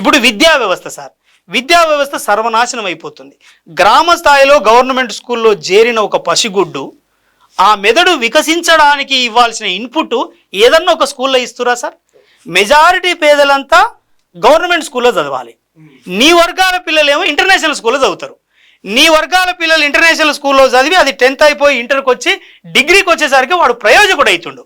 ఇప్పుడు విద్యా వ్యవస్థ సార్. విద్యా వ్యవస్థ సర్వనాశనం అయిపోతుంది. గ్రామ స్థాయిలో గవర్నమెంట్ స్కూల్లో చేరిన ఒక పసిగుడ్డు ఆ మెదడు వికసించడానికి ఇవ్వాల్సిన ఇన్పుట్ ఏదన్నా ఒక స్కూల్లో ఇస్తురా సార్? మెజారిటీ పేదలంతా గవర్నమెంట్ స్కూల్లో చదవాలి. నీ వర్గాల పిల్లలేమో ఇంటర్నేషనల్ స్కూల్లో చదువుతారు. నీ వర్గాల పిల్లలు ఇంటర్నేషనల్ స్కూల్లో చదివి అది టెన్త్ అయిపోయి ఇంటర్కి వచ్చి డిగ్రీకి వచ్చేసరికి వాడు ప్రయోజకుడు అవుతుండు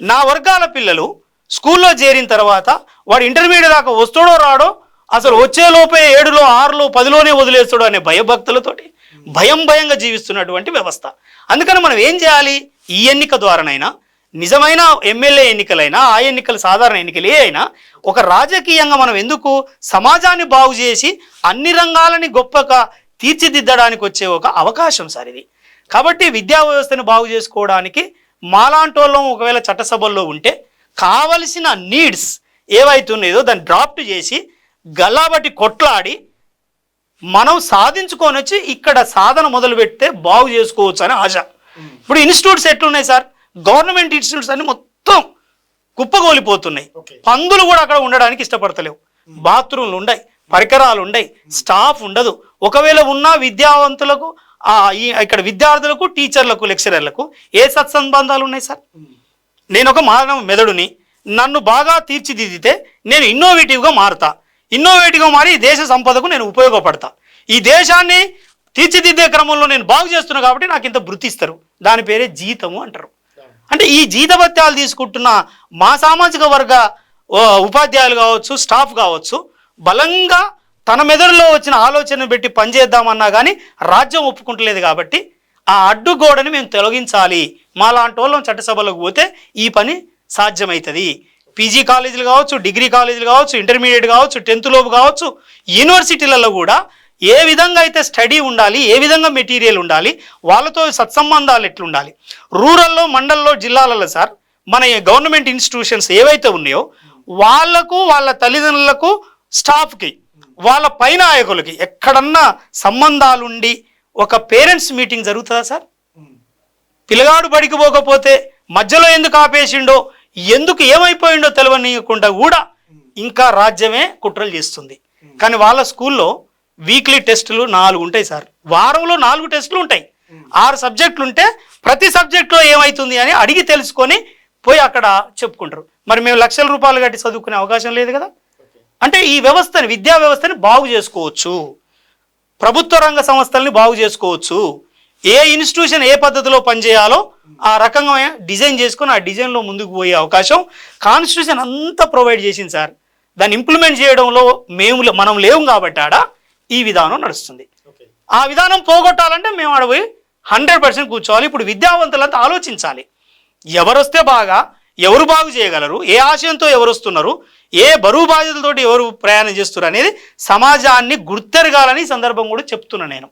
నా వర్గాల పిల్లలు స్కూల్లో చేరిన తర్వాత వాడు ఇంటర్మీడియట్ దాకా వస్తాడో రాడో అసలు వచ్చే లోపే ఏడులో ఆరులో పదిలోనే వదిలేస్తాడు అనే భయభక్తులతోటి భయం భయంగా జీవిస్తున్నటువంటి వ్యవస్థ. అందుకని మనం ఏం చేయాలి? ఈ ఎన్నిక ద్వారానైనా నిజమైన ఎమ్మెల్యే ఎన్నికలైనా ఆ ఎన్నికలు సాధారణ ఎన్నికలు ఏ అయినా ఒక రాజకీయంగా మనం ఎందుకు సమాజాన్ని బాగు చేసి అన్ని రంగాలని గొప్పగా తీర్చిదిద్దడానికి వచ్చే ఒక అవకాశం సార్ ఇది. కాబట్టి విద్యా వ్యవస్థను బాగు చేసుకోవడానికి మాలాంటోళ్ళం ఒకవేళ చట్టసభల్లో ఉంటే కావలసిన నీడ్స్ ఏవైతున్నాయో దాన్ని డ్రాఫ్ట్ చేసి గల్లాబట్టి కొట్లాడి మనం సాధించుకొని వచ్చి ఇక్కడ సాధన మొదలు పెడితే బాగు చేసుకోవచ్చు అని ఆశ. ఇప్పుడు ఇన్స్టిట్యూట్స్ ఎట్లున్నాయి సార్? గవర్నమెంట్ ఇన్స్టిట్యూట్స్ అన్ని మొత్తం కుప్పగోలిపోతున్నాయి. పందులు కూడా అక్కడ ఉండడానికి ఇష్టపడతలేవు. బాత్రూమ్లు ఉండయి పరికరాలు ఉండయి స్టాఫ్ ఉండదు. ఒకవేళ ఉన్నా విద్యావంతులకు ఇక్కడ విద్యార్థులకు టీచర్లకు లెక్చరర్లకు ఏ సత్సంబంధాలు ఉన్నాయి సార్? నేను ఒక మానవ మెదడుని నన్ను బాగా తీర్చిదిద్దితే నేను ఇన్నోవేటివ్గా మారుతా. ఇన్నోవేటివ్గా మారి దేశ సంపదకు నేను ఉపయోగపడతా. ఈ దేశాన్ని తీర్చిదిద్దే క్రమంలో నేను బాగు చేస్తున్నా కాబట్టి నాకు ఇంత బృతిస్తారు దాని పేరే జీతము అంటారు. అంటే ఈ జీతభత్యాలు తీసుకుంటున్న మా సామాజిక వర్గ ఉపాధ్యాయులు కావచ్చు స్టాఫ్ కావచ్చు బలంగా తన మెదడులో వచ్చిన ఆలోచన పెట్టి పనిచేద్దామన్నా కానీ రాజ్యం ఒప్పుకుంటలేదు కాబట్టి ఆ అడ్డుగోడని మేము తొలగించాలి. మాలాంటి వాళ్ళం చట్టసభలకు పోతే ఈ పని సాధ్యమవుతుంది పీజీ కాలేజీలు కావచ్చు డిగ్రీ కాలేజీలు కావచ్చు ఇంటర్మీడియట్ కావచ్చు టెన్త్ లోపు కావచ్చు యూనివర్సిటీలలో కూడా ఏ విధంగా అయితే స్టడీ ఉండాలి ఏ విధంగా మెటీరియల్ ఉండాలి వాళ్ళతో సత్సంబంధాలు ఎట్లుండాలి. రూరల్లో మండల్లో జిల్లాలలో సార్ మన ఈ గవర్నమెంట్ ఇన్స్టిట్యూషన్స్ ఏవైతే ఉన్నాయో వాళ్ళకు వాళ్ళ తల్లిదండ్రులకు స్టాఫ్కి వాళ్ళ పై నాయకులకి ఎక్కడన్నా సంబంధాలుండి ఒక పేరెంట్స్ మీటింగ్ జరుగుతుందా సార్? పిల్లగాడు బడికి పోకపోతే మధ్యలో ఎందుకు ఆపేసిండో ఎందుకు ఏమైపోయిండో తెలియనీయకుండా కూడా ఇంకా రాజ్యమే కుట్రలు చేస్తుంది. కానీ వాళ్ళ స్కూల్లో వీక్లీ టెస్టులు నాలుగు ఉంటాయి సార్. వారంలో నాలుగు టెస్టులు ఉంటాయి. ఆరు సబ్జెక్టులు ఉంటే ప్రతి సబ్జెక్టులో ఏమవుతుంది అని అడిగి తెలుసుకొని పోయి అక్కడ చెప్పుకుంటారు. మరి మేము లక్షల రూపాయలు కట్టి చదువుకునే అవకాశం లేదు కదా? అంటే ఈ వ్యవస్థని విద్యా వ్యవస్థని బాగు చేసుకోవచ్చు. ప్రభుత్వ రంగ సంస్థల్ని బాగు చేసుకోవచ్చు. ఏ ఇన్స్టిట్యూషన్ ఏ పద్ధతిలో పనిచేయాలో ఆ రకంగా డిజైన్ చేసుకొని ఆ డిజైన్లో ముందుకు పోయే అవకాశం కాన్స్టిట్యూషన్ అంతా ప్రొవైడ్ చేసింది సార్. దాన్ని ఇంప్లిమెంట్ చేయడంలో మేము మనం లేవు కాబట్టి ఆడ ఈ విధానం నడుస్తుంది. ఆ విధానం పోగొట్టాలంటే మేము ఆడ పోయి హండ్రెడ్ పర్సెంట్ కూర్చోవాలి. ఇప్పుడు విద్యావంతులంతా ఆలోచించాలి. ఎవరొస్తే బాగా ఎవరు బాగు చేయగలరు? ఏ ఆశయంతో ఎవరు వస్తున్నారు? ఏ బరువు బాధ్యతలతోటి ఎవరు ప్రయాణం చేస్తున్నారు అనేది సమాజాన్ని గుర్తెరగాలని సందర్భం కూడా చెప్తున్నా నేను.